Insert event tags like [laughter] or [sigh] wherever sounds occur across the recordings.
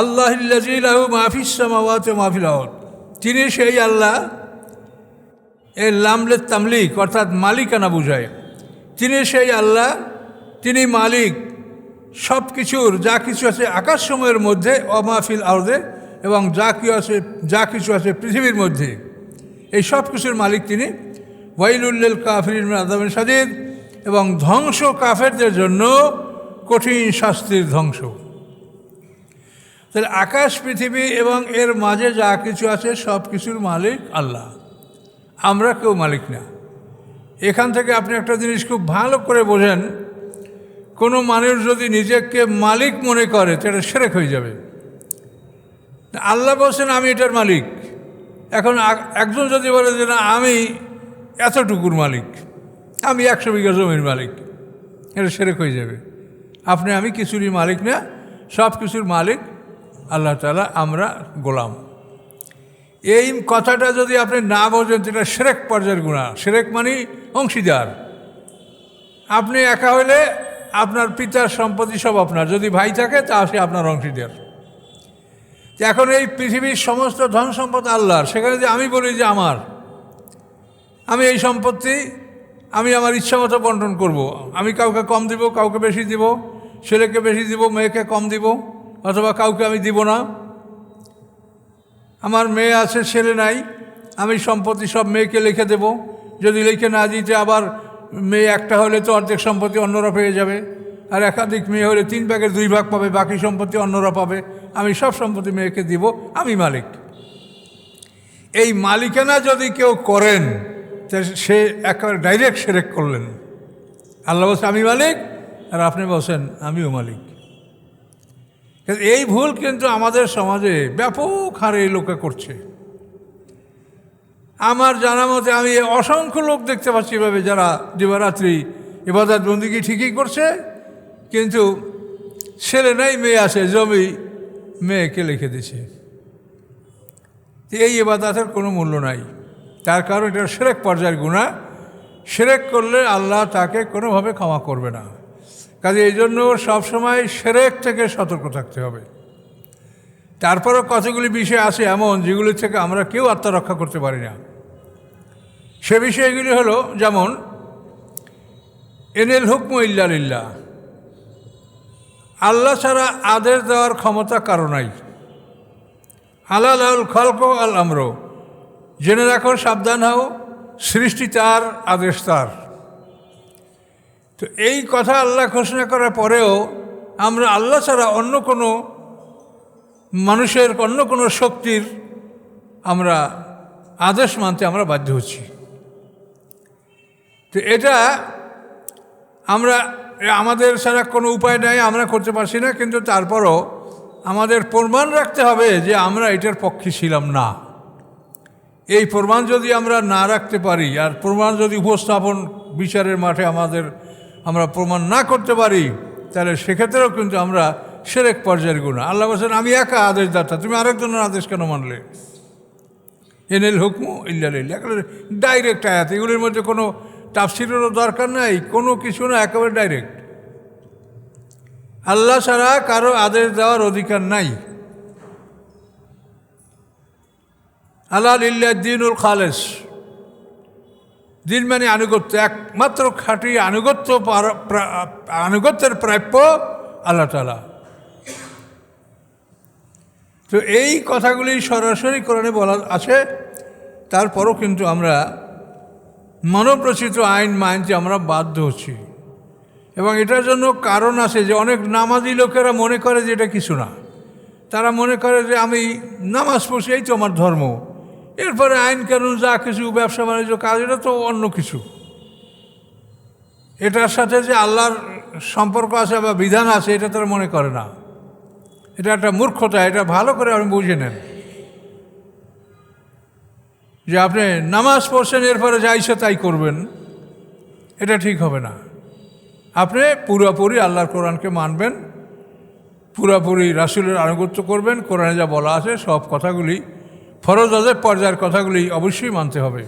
আল্লাহ মাহফিসামাওয়াত মাহফিল তিনি সেই আল্লাহ, এর লামলের তামলিক, অর্থাৎ মালিকানা বুঝায়। তিনি সেই আল্লাহ, তিনি মালিক সব কিছুর যা কিছু আছে আকাশ সময়ের মধ্যে অমাহফিল আউদে এবং যা কিছু আছে, যা কিছু আছে পৃথিবীর মধ্যে। এই সব কিছুর মালিক তিনি। ওয়াইলুল্লিল কাফির আদামের সাদিদ এবং ধ্বংস কাফেরদের জন্য কঠিন শাস্তির ধ্বংস। তাহলে আকাশ, পৃথিবী এবং এর মাঝে যা কিছু আছে সব কিছুর মালিক আল্লাহ। আমরা কেউ মালিক না। এখান থেকে আপনি একটা জিনিস খুব ভালো করে বোঝেন। কোনো মানুষ যদি নিজেকে মালিক মনে করে সেটা সেরেক হয়ে যাবে। আল্লাহ বলছেন, আমি এটার মালিক। এখন একজন যদি বলে যে, না, আমি এতটুকুর মালিক, আমি একশো বিঘা জমির মালিক। এটা সেরেক হয়ে যাবে। আপনি, আমি কিছুরই মালিক না, সব কিছুর মালিক আল্লাহ তালা আমরা গোলাম। এই কথাটা যদি আপনি না বোঝেন সেটা সেরেক পর্যায়ের গুণা সেরেক মানে অংশীদার। আপনি একা হলে আপনার পিতার সম্পত্তি সব আপনার। যদি ভাই থাকে, তা সে আপনার অংশীদার। এখন এই পৃথিবীর সমস্ত ধন সম্পদ আল্লাহর। সেখানে যে আমি বলি যে আমার। আমি এই সম্পত্তি, আমি আমার ইচ্ছা মতো বন্টন করব। আমি কাউকে কম দিব, কাউকে বেশি দিব, ছেলেকে বেশি দিব, মেয়েকে কম দিব। অথবা কাউকে আমি দিব না। আমার মেয়ে আছে, ছেলে নাই, আমি সম্পত্তি সব মেয়েকে লিখে দেব। যদি লিখে না দিতে আবার মেয়ে একটা হলে তো অর্ধেক সম্পত্তি অন্যরা পেয়ে যাবে। আর একাধিক মেয়ে হলে তিন ভাগের দুই ভাগ পাবে, বাকি সম্পত্তি অন্যরা পাবে। আমি সব সম্পত্তি মেয়েকে দিব, আমি মালিক। এই মালিকানা যদি কেউ করেন সে একেবারে ডাইরেক্ট সেরেক করলেন। আল্লাহ বলছে, আমি মালিক, আর আপনি বলছেন, আমিও মালিক। এই ভুল কিন্তু আমাদের সমাজে ব্যাপক হারে লোকে করছে। আমার জানা মতে আমি অসংখ্য লোক দেখতে পাচ্ছি এভাবে যারা দিবারাত্রি এবাদাত বন্দিগি ঠিকই করছে, কিন্তু ছেলে নাই, মেয়ে আছে, জমি মেয়েকে লিখে দিছে এই এবাদাতের কোনো মূল্য নাই। তার কারণ এটা সেরেক পর্যায়ের গুণা সেরেক করলে আল্লাহ তাকে কোনোভাবে ক্ষমা করবে না। কাজে এই জন্য সবসময় সেরেক থেকে সতর্ক থাকতে হবে। তারপরও কতগুলি বিষয় আছে এমন যেগুলি থেকে আমরা কেউ আত্মরক্ষা করতে পারি না। সে বিষয়গুলি হলো, যেমন, এনেল হুকম ইল্লালিল্লাহ আল্লাহ ছাড়া আদেশ দেওয়ার ক্ষমতা কারও নাই। আল্লাহ খলক আল আমর। জেনে রাখো, সাবধান হও, সৃষ্টি তার, আদেশ তার। তো এই কথা আল্লাহ ঘোষণা করার পরেও আমরা আল্লাহ ছাড়া অন্য কোনো মানুষের, অন্য কোনো শক্তির আমরা আদেশ মানতে আমরা বাধ্য হচ্ছি। তো এটা আমরা, আমাদের ছাড়া কোনো উপায় নাই, আমরা করতে পারছি না, কিন্তু তারপরও আমাদের প্রমাণ রাখতে হবে যে আমরা এটার পক্ষে ছিলাম না। এই প্রমাণ যদি আমরা না রাখতে পারি, আর প্রমাণ যদি উপস্থাপন, বিচারের মাঠে আমাদের আমরা প্রমাণ না করতে পারি, তাহলে সেক্ষেত্রেও কিন্তু আমরা সেরেক পর্যায়ের গুণা। আল্লাহ বলছেন, আমি একা আদেশ দাতা তুমি আরেকজনের আদেশ কেন মানলে? এনেল হুকমু ইল্লা ডাইরেক্ট আয়াত। এগুলির মধ্যে কোনো তাফসিরেরও দরকার নাই, কোনো কিছু না, একেবারে ডাইরেক্ট আল্লাহ ছাড়া কারও আদেশ দেওয়ার অধিকার নাই। আল্লাহ ইল্লা দিনুল খালেস। দিন মানে আনুগত্য, একমাত্র খাঁটি আনুগত্য আনুগত্যের প্রাপ্য আল্লাহ তালা তো এই কথাগুলি সরাসরি কোরআনে বলা আছে। তারপরও কিন্তু আমরা মানবরচিত আইন মানতে আমরা বাধ্য হচ্ছি। এবং এটার জন্য কারণ আছে যে অনেক নামাজি লোকেরা মনে করে যে এটা কিছু না। তারা মনে করে যে আমি নামাজ পড়ছি, এই তো আমার ধর্ম। এরপরে আইন কানুন যা কিছু, ব্যবসা বাণিজ্য, কাজ, এটা তো অন্য কিছু। এটার সাথে যে আল্লাহর সম্পর্ক আছে বা বিধান আছে, এটা তারা মনে করে না। এটা একটা মূর্খতা, এটা ভালো করে আপনি বুঝে নেন। যে আপনি নামাজ পড়ছেন, এরপরে যা ইচ্ছে তাই করবেন, এটা ঠিক হবে না। আপনি পুরোপুরি আল্লাহর কোরআনকে মানবেন, পুরোপুরি রাসুলের আনুগত্য করবেন, কোরআনে যা বলা আছে, সব কথাগুলি ফরজ আজের পর্যায়ের কথাগুলি অবশ্যই মানতে হবে।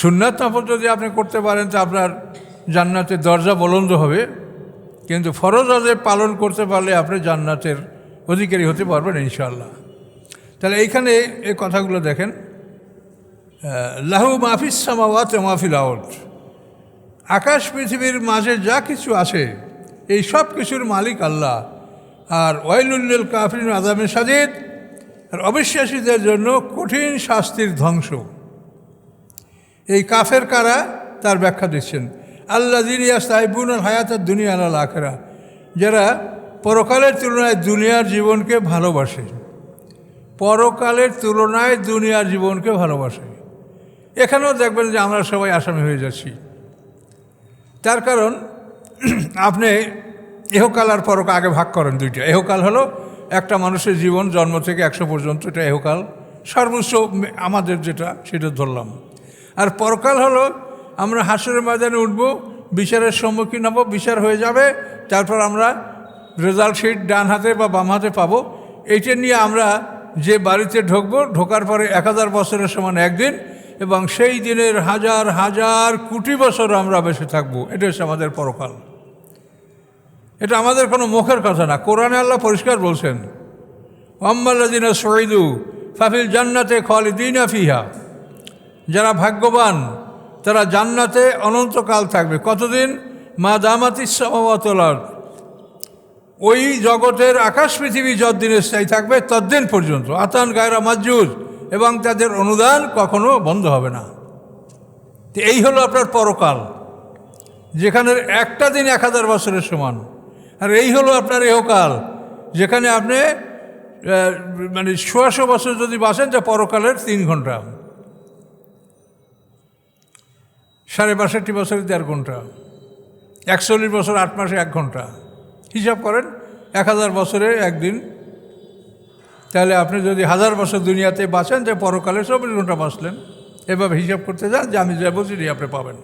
সুন্নাত নফল যদি আপনি করতে পারেন, তা আপনার জান্নাতের দরজা বলন্দ হবে। কিন্তু ফরজ আজে পালন করতে পারলে আপনি জান্নাতের অধিকারী হতে পারবেন ইনশাল্লাহ তাহলে এইখানে এই কথাগুলো দেখেন। লাহু মাহফিস সামাওয়াত মাহফিল আউট আকাশ পৃথিবীর মাঝে যা কিছু আছে, এই সব কিছুর মালিক আল্লাহ। আর ওয়াইলুল্লুল কাফরিন আদামের সাজিদ। আর অবিশ্বাসীদের জন্য কঠিন শাস্তির ধ্বংস। এই কাফের কারা? তার ব্যাখ্যা দিচ্ছেন। আল্লাহ দিনিয়া সাহেবুন হায়াতের দুনিয়া আল আখেরা, যারা পরকালের তুলনায় দুনিয়ার জীবনকে ভালোবাসে। পরকালের তুলনায় দুনিয়ার জীবনকে ভালোবাসে। এখানেও দেখবেন যে আমরা সবাই আসামি হয়ে যাচ্ছি। তার কারণ, [clears throat] আপনি এহকাল আর পরক আগে ভাগ করেন দুইটা। এহকাল হলো একটা মানুষের জীবন, জন্ম থেকে একশো পর্যন্ত, এটা এহকাল। সর্বোচ্চ আমাদের যেটা, সেটা ধরলাম। আর পরকাল হলো, আমরা হাসরের ময়দানে উঠব, বিচারের সম্মুখীন হব, বিচার হয়ে যাবে, তারপর আমরা রেজাল্ট শিট ডান হাতে বা বাম হাতে পাবো। এইটা নিয়ে আমরা যে বাড়িতে ঢুকবো, ঢোকার পরে এক হাজার বছরের সমান একদিন, এবং সেই দিনের হাজার হাজার কোটি বছর আমরা বেঁচে থাকব। এটা হচ্ছে আমাদের পরকাল। এটা আমাদের কোনো মুখের কথা না। কোরআনে আল্লাহ পরিষ্কার বলছেন আম্মাল্লাদিনা সঈদু ফাফিল জান্নাতে খালিদিনা ফিহা। যারা ভাগ্যবান, তারা জান্নাতে অনন্তকাল থাকবে। কতদিন? মা দামাতি সমাবতলার ওই জগতের আকাশ পৃথিবী যতদিন স্থায়ী থাকবে, ততদিন পর্যন্ত। আতান গায়রা মাজুজ এবং তাদের অনুদান কখনো বন্ধ হবে না। তো এই হলো আপনার পরকাল যেখানে একটা দিন এক হাজার বছরের সমান। আর এই হলো আপনার এহকাল। যেখানে আপনি মানে সোয়াশো বছর যদি বাঁচেন তা পরকালের তিন ঘণ্টা। সাড়ে বাষট্টি বছরে দেড় ঘণ্টা। একচল্লিশ বছর আট মাসে এক ঘণ্টা। হিসাব করেন, এক হাজার বছরে একদিন। তাহলে আপনি যদি হাজার বছর দুনিয়াতে বাঁচেন, যে পরকালে চব্বিশ ঘণ্টা বাঁচলেন, এভাবে হিসাব করতে যান, যে আমি যা বলছি আপনি পাবেন।